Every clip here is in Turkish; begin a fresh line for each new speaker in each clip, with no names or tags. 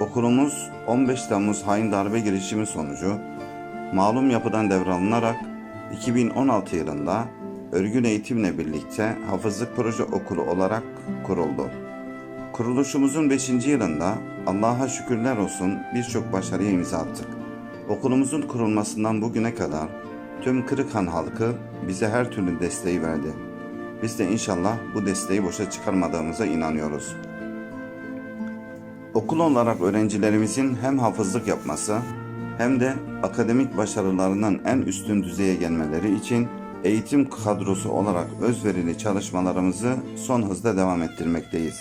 Okulumuz 15 Temmuz hain darbe girişimi sonucu malum yapıdan devralınarak 2016 yılında örgün eğitimle birlikte hafızlık proje okulu olarak kuruldu. Kuruluşumuzun 5. yılında Allah'a şükürler olsun birçok başarıya imza attık. Okulumuzun kurulmasından bugüne kadar tüm Kırıkhan halkı bize her türlü desteği verdi. Biz de inşallah bu desteği boşa çıkarmadığımıza inanıyoruz. Okul olarak öğrencilerimizin hem hafızlık yapması hem de akademik başarılarının en üstün düzeye gelmeleri için eğitim kadrosu olarak özverili çalışmalarımızı son hızda devam ettirmekteyiz.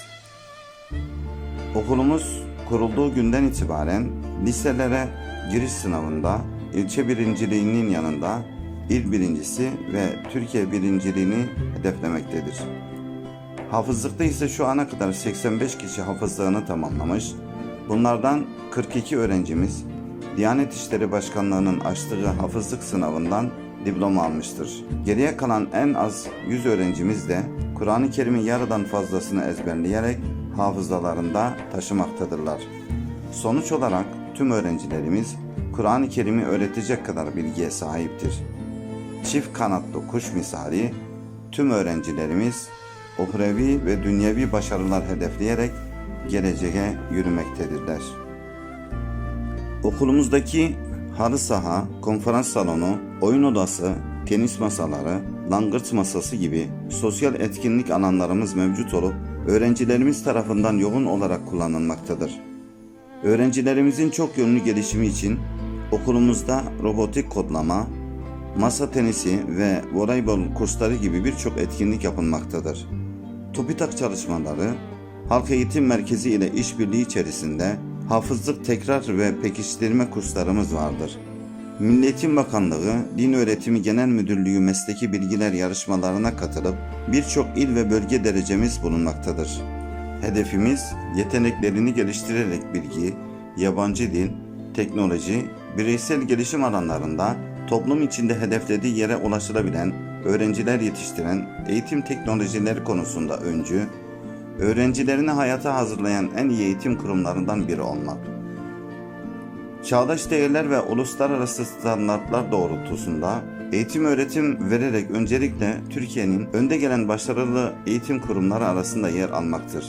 Okulumuz kurulduğu günden itibaren liselere giriş sınavında ilçe birinciliğinin yanında il birincisi ve Türkiye birinciliğini hedeflemektedir. Hafızlıkta ise şu ana kadar 85 kişi hafızlığını tamamlamış. Bunlardan 42 öğrencimiz Diyanet İşleri Başkanlığı'nın açtığı hafızlık sınavından diploma almıştır. Geriye kalan en az 100 öğrencimiz de Kur'an-ı Kerim'in yarıdan fazlasını ezberleyerek hafızalarında taşımaktadırlar. Sonuç olarak tüm öğrencilerimiz Kur'an-ı Kerim'i öğretecek kadar bilgiye sahiptir. Çift kanatlı kuş misali tüm öğrencilerimiz uhrevi ve dünyevi başarılar hedefleyerek geleceğe yürümektedirler. Okulumuzdaki halı saha, konferans salonu, oyun odası, tenis masaları, langırt masası gibi sosyal etkinlik alanlarımız mevcut olup öğrencilerimiz tarafından yoğun olarak kullanılmaktadır. Öğrencilerimizin çok yönlü gelişimi için okulumuzda robotik kodlama, masa tenisi ve voleybol kursları gibi birçok etkinlik yapılmaktadır. TÜBİTAK çalışmaları, Halk Eğitim Merkezi ile işbirliği içerisinde hafızlık tekrar ve pekiştirme kurslarımız vardır. Milli Eğitim Bakanlığı Din Öğretimi Genel Müdürlüğü mesleki bilgiler yarışmalarına katılıp birçok il ve bölge derecemiz bulunmaktadır. Hedefimiz yeteneklerini geliştirerek bilgi, yabancı dil, teknoloji, bireysel gelişim alanlarında toplum içinde hedeflediği yere ulaşılabilen öğrenciler yetiştiren eğitim teknolojileri konusunda öncü, öğrencilerini hayata hazırlayan en iyi eğitim kurumlarından biri olmak. Çağdaş değerler ve uluslararası standartlar doğrultusunda eğitim öğretim vererek öncelikle Türkiye'nin önde gelen başarılı eğitim kurumları arasında yer almaktır.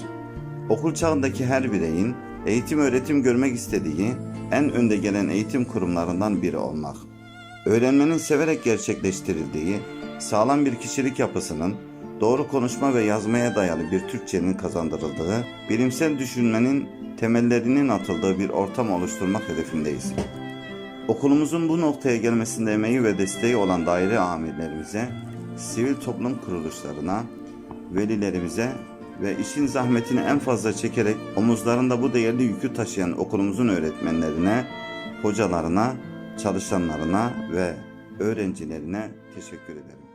Okul çağındaki her bireyin eğitim öğretim görmek istediği en önde gelen eğitim kurumlarından biri olmak. Öğrenmenin severek gerçekleştirildiği, sağlam bir kişilik yapısının, doğru konuşma ve yazmaya dayalı bir Türkçenin kazandırıldığı, bilimsel düşünmenin temellerinin atıldığı bir ortam oluşturmak hedefindeyiz. Okulumuzun bu noktaya gelmesinde emeği ve desteği olan daire amirlerimize, sivil toplum kuruluşlarına, velilerimize ve işin zahmetini en fazla çekerek omuzlarında bu değerli yükü taşıyan okulumuzun öğretmenlerine, hocalarına, çalışanlarına ve öğrencilerine teşekkür ederim.